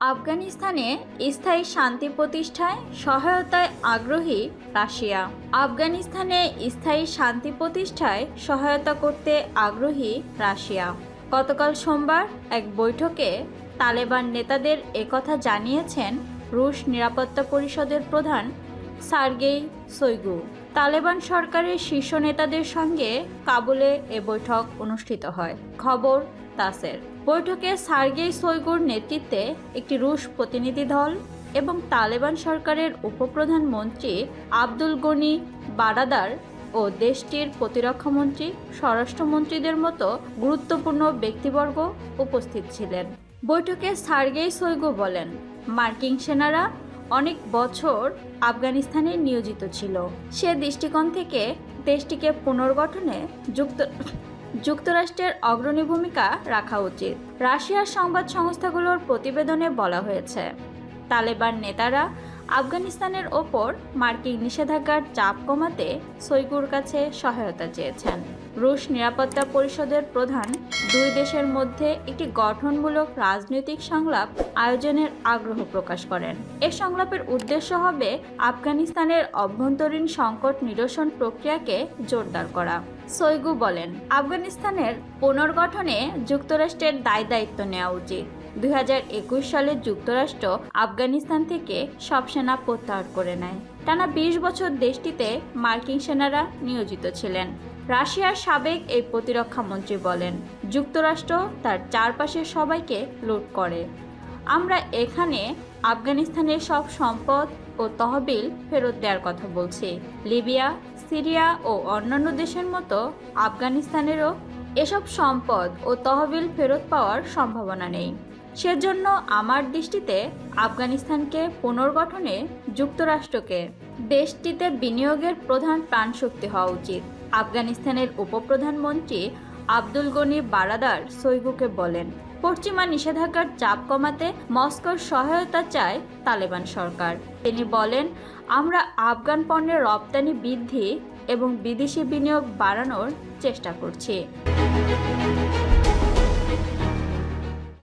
আফগানিস্তানে স্থায়ী শান্তি প্রতিষ্ঠায় সহায়তায় আগ্রহী রাশিয়া। আফগানিস্তানে স্থায়ী শান্তি প্রতিষ্ঠায় সহায়তা করতে আগ্রহী রাশিয়া। গতকাল সোমবার এক বৈঠকে তালেবান নেতাদের একথা জানিয়েছেন রুশ নিরাপত্তা পরিষদের প্রধান সার্গেই সৈগু। তালেবান সরকারের শীর্ষ নেতাদের সঙ্গে কাবুলে এ বৈঠক অনুষ্ঠিত হয়। খবর তাসের। বৈঠকে সার্গেই সৈগুর নেতৃত্বে একটি রুশ প্রতিনিধি দল এবং তালেবান সরকারের উপপ্রধানমন্ত্রী আব্দুল গনি বারাদার ও দেশটির প্রতিরক্ষামন্ত্রী, স্বরাষ্ট্রমন্ত্রীদের মতো গুরুত্বপূর্ণ ব্যক্তিবর্গ উপস্থিত ছিলেন। বৈঠকে সার্গেই সৈগু বলেন, মার্কিন সেনারা অনেক বছর আফগানিস্তানে নিয়োজিত ছিল। সে দৃষ্টিকোণ থেকে দেশটিকে পুনর্গঠনে যুক্ত যুক্তরাষ্ট্রের অগ্রণী ভূমিকা রাখা উচিত। রাশিয়ার সংবাদ সংস্থাগুলোর প্রতিবেদনে বলা হয়েছে তালেবান নেতারা আফগানিস্তানের ওপর মার্কিন নিষেধাজ্ঞার চাপ কমাতে সৈগুর কাছে সহায়তা চেয়েছেন। রুশ নিরাপত্তা পরিষদের প্রধান দুই দেশের মধ্যে একটি গঠনমূলক রাজনৈতিক সংলাপ আয়োজনের আগ্রহ প্রকাশ করেন। এ সংলাপের উদ্দেশ্য হবে আফগানিস্তানের অভ্যন্তরীণ সংকট নিরসন প্রক্রিয়াকে জোরদার করা। সৈগু বলেন, আফগানিস্তানের পুনর্গঠনে যুক্তরাষ্ট্রের দায় দায়িত্ব নেওয়া উচিত। দুই হাজার একুশ সালে যুক্তরাষ্ট্র আফগানিস্তান থেকে সব সেনা প্রত্যাহার করে নেয়। টানা বিশ বছর দেশটিতে মার্কিন সেনারা নিয়োজিত ছিলেন। রাশিয়ার সাবেক এই প্রতিরক্ষা মন্ত্রী বলেন, যুক্তরাষ্ট্র তার চারপাশের সবাইকে লুট করে। আমরা এখানে আফগানিস্তানের সব সম্পদ ও তহবিল ফেরত দেওয়ার কথা বলছি। লিবিয়া, সিরিয়া ও অন্যান্য দেশের মতো আফগানিস্তানেরও এসব সম্পদ ও তহবিল ফেরত পাওয়ার সম্ভাবনা নেই। সেজন্য আমার দৃষ্টিতে আফগানিস্তানকে পুনর্গঠনে যুক্তরাষ্ট্রকে দেশটিতে বিনিয়োগের প্রধান প্রাণশক্তি হওয়া উচিত। আফগানিস্তানের উপপ্রধানমন্ত্রী আব্দুল গনি বারাদার সৈগুকে বলেন, পশ্চিমা নিষেধাজ্ঞার চাপ কমাতে মস্কোর সহায়তা চায় তালেবান সরকার। তিনি বলেন, আমরা আফগান পণ্যের রপ্তানি বৃদ্ধি এবং বিদেশি বিনিয়োগ বাড়ানোর চেষ্টা করছি।